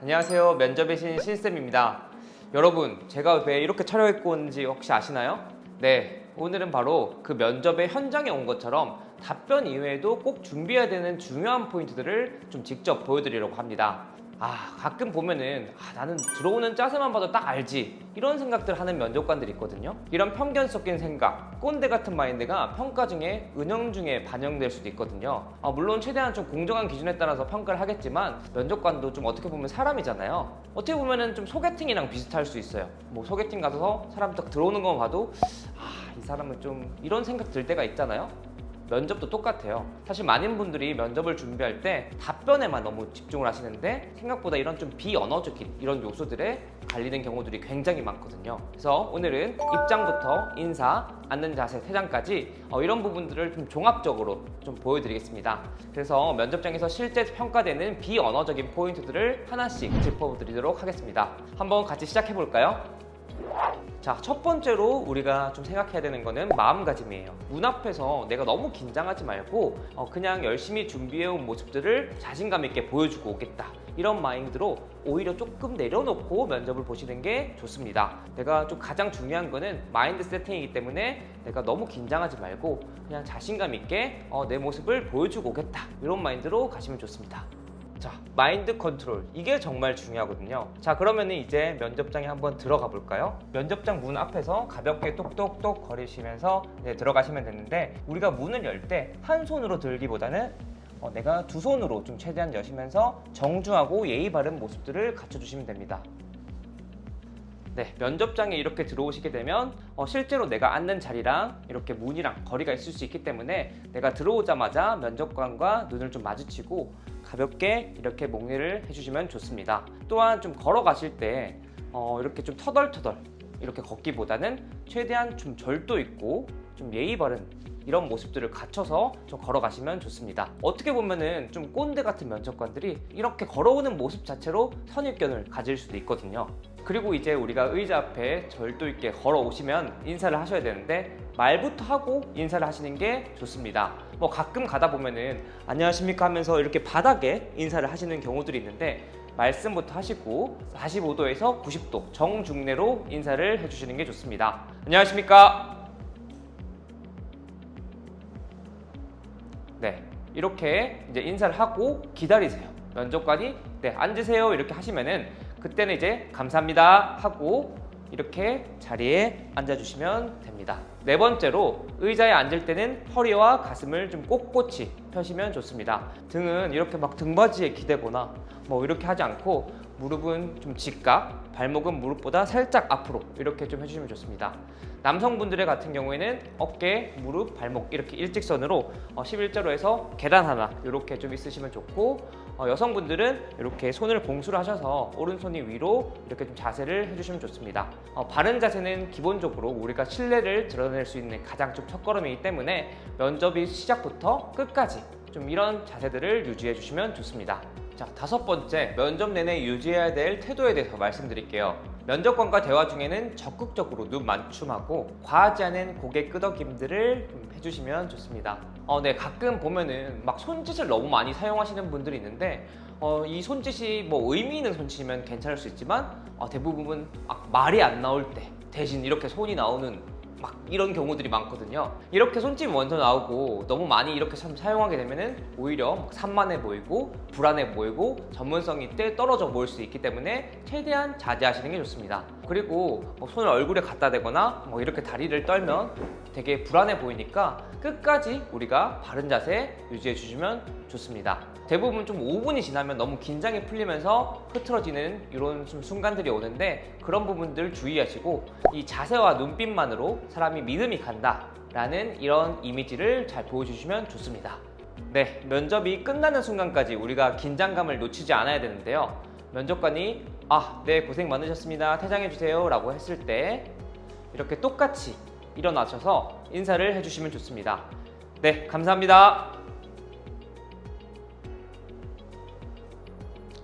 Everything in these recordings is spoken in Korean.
안녕하세요. 면접의 신 신쌤입니다. 여러분, 제가 왜 이렇게 촬영했고 온지 혹시 아시나요? 네, 오늘은 바로 그 면접의 현장에 온 것처럼 답변 이외에도 꼭 준비해야 되는 중요한 포인트들을 좀 직접 보여드리려고 합니다. 아, 가끔 보면은 아, 나는 들어오는 짜세만 봐도 딱 알지 이런 생각들 하는 면접관들이 있거든요. 이런 편견 섞인 생각, 꼰대 같은 마인드가 평가 중에 은영 중에 반영될 수도 있거든요. 아, 물론 최대한 좀 공정한 기준에 따라서 평가를 하겠지만 면접관도 좀 어떻게 보면 사람이잖아요. 어떻게 보면은 좀 소개팅이랑 비슷할 수 있어요. 뭐 소개팅 가서 사람 딱 들어오는 것만 봐도 아, 이 사람은 좀 이런 생각 들 때가 있잖아요. 면접도 똑같아요. 사실 많은 분들이 면접을 준비할 때 답변에만 너무 집중을 하시는데 생각보다 이런 좀 비언어적인 이런 요소들에 갈리는 경우들이 굉장히 많거든요. 그래서 오늘은 입장부터 인사, 앉는 자세, 퇴장까지 어, 이런 부분들을 좀 종합적으로 좀 보여드리겠습니다. 그래서 면접장에서 실제 평가되는 비언어적인 포인트들을 하나씩 짚어드리도록 하겠습니다. 한번 같이 시작해 볼까요? 자, 첫 번째로 우리가 좀 생각해야 되는 거는 마음가짐이에요. 문 앞에서 내가 너무 긴장하지 말고 어, 그냥 열심히 준비해온 모습들을 자신감 있게 보여주고 오겠다. 이런 마인드로 오히려 조금 내려놓고 면접을 보시는 게 좋습니다. 내가 좀 가장 중요한 거는 마인드 세팅이기 때문에 내가 너무 긴장하지 말고 그냥 자신감 있게 어, 내 모습을 보여주고 오겠다. 이런 마인드로 가시면 좋습니다. 자, 마인드 컨트롤. 이게 정말 중요하거든요. 자, 그러면 이제 면접장에 한번 들어가 볼까요? 면접장 문 앞에서 가볍게 똑똑똑 거리시면서 들어가시면 되는데 우리가 문을 열 때 한 손으로 들기보다는 어, 내가 두 손으로 좀 최대한 여시면서 정중하고 예의 바른 모습들을 갖춰주시면 됩니다. 네, 면접장에 이렇게 들어오시게 되면 어, 실제로 내가 앉는 자리랑 이렇게 문이랑 거리가 있을 수 있기 때문에 내가 들어오자마자 면접관과 눈을 좀 마주치고 가볍게 이렇게 목례를 해주시면 좋습니다. 또한 좀 걸어가실 때 어, 이렇게 좀 터덜터덜 이렇게 걷기보다는 최대한 좀 절도 있고 좀 예의 바른 이런 모습들을 갖춰서 좀 걸어가시면 좋습니다. 어떻게 보면은 좀 꼰대 같은 면접관들이 이렇게 걸어오는 모습 자체로 선입견을 가질 수도 있거든요. 그리고 이제 우리가 의자 앞에 절도 있게 걸어오시면 인사를 하셔야 되는데 말부터 하고 인사를 하시는 게 좋습니다. 뭐 가끔 가다 보면은 안녕하십니까 하면서 이렇게 바닥에 인사를 하시는 경우들이 있는데 말씀부터 하시고 45도에서 90도 정중례로 인사를 해주시는 게 좋습니다. 안녕하십니까? 네, 이렇게 이제 인사를 하고 기다리세요. 면접관이 네 앉으세요 이렇게 하시면은 그때는 이제 감사합니다 하고 이렇게 자리에 앉아주시면 됩니다. 네 번째로 의자에 앉을 때는 허리와 가슴을 좀 꼿꼿이 펴시면 좋습니다. 등은 이렇게 막 등받이에 기대거나 뭐 이렇게 하지 않고 무릎은 좀 직각, 발목은 무릎보다 살짝 앞으로 이렇게 좀 해주시면 좋습니다. 남성분들의 같은 경우에는 어깨, 무릎, 발목 이렇게 일직선으로 어, 11자로 해서 계단 하나 이렇게 좀 있으시면 좋고 어, 여성분들은 이렇게 손을 봉수를 하셔서 오른손이 위로 이렇게 좀 자세를 해주시면 좋습니다. 어, 바른 자세는 기본적으로 우리가 신뢰를 드러낼 수 있는 가장 좀 첫걸음이기 때문에 면접이 시작부터 끝까지 좀 이런 자세들을 유지해 주시면 좋습니다. 자, 다섯 번째, 면접 내내 유지해야 될 태도에 대해서 말씀드릴게요. 면접관과 대화 중에는 적극적으로 눈 맞춤하고 과하지 않은 고개 끄덕임들을 좀 해주시면 좋습니다. 어, 네, 가끔 보면은 막 손짓을 너무 많이 사용하시는 분들이 있는데 어, 이 손짓이 뭐 의미 있는 손짓이면 괜찮을 수 있지만 어, 대부분 막 말이 안 나올 때 대신 이렇게 손이 나오는 막 이런 경우들이 많거든요. 이렇게 손짓 먼저 나오고 너무 많이 이렇게 참 사용하게 되면은 오히려 막 산만해 보이고 불안해 보이고 전문성이 때 떨어져 보일 수 있기 때문에 최대한 자제하시는 게 좋습니다. 그리고 뭐 손을 얼굴에 갖다 대거나 뭐 이렇게 다리를 떨면 되게 불안해 보이니까 끝까지 우리가 바른 자세 유지해 주시면 좋습니다. 대부분 좀 5분이 지나면 너무 긴장이 풀리면서 흐트러지는 이런 좀 순간들이 오는데 그런 부분들 주의하시고 이 자세와 눈빛만으로 사람이 믿음이 간다라는 이런 이미지를 잘 보여주시면 좋습니다. 네, 면접이 끝나는 순간까지 우리가 긴장감을 놓치지 않아야 되는데요. 면접관이 아, 네, 고생 많으셨습니다. 퇴장해 주세요. 라고 했을 때 이렇게 똑같이 일어나셔서 인사를 해주시면 좋습니다. 네, 감사합니다.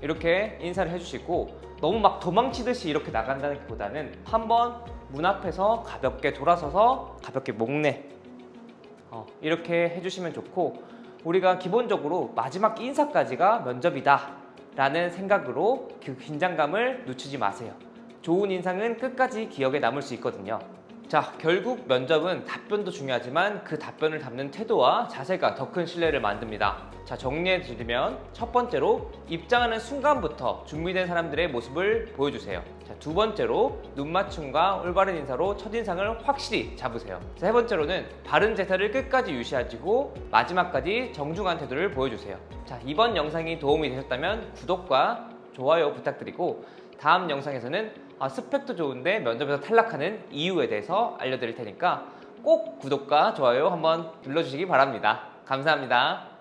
이렇게 인사를 해주시고 너무 막 도망치듯이 이렇게 나간다는 것보다는 한번 문 앞에서 가볍게 돌아서서 가볍게 목내 어, 이렇게 해주시면 좋고 우리가 기본적으로 마지막 인사까지가 면접이다 라는 생각으로 그 긴장감을 늦추지 마세요. 좋은 인상은 끝까지 기억에 남을 수 있거든요. 자, 결국 면접은 답변도 중요하지만 그 답변을 담는 태도와 자세가 더 큰 신뢰를 만듭니다. 자, 정리해 드리면 첫 번째로 입장하는 순간부터 준비된 사람들의 모습을 보여주세요. 자, 두 번째로 눈 맞춤과 올바른 인사로 첫인상을 확실히 잡으세요. 자, 세 번째로는 바른 자세를 끝까지 유지하시고 마지막까지 정중한 태도를 보여주세요. 자, 이번 영상이 도움이 되셨다면 구독과 좋아요 부탁드리고 다음 영상에서는 아, 스펙도 좋은데 면접에서 탈락하는 이유에 대해서 알려드릴 테니까 꼭 구독과 좋아요 한번 눌러주시기 바랍니다. 감사합니다.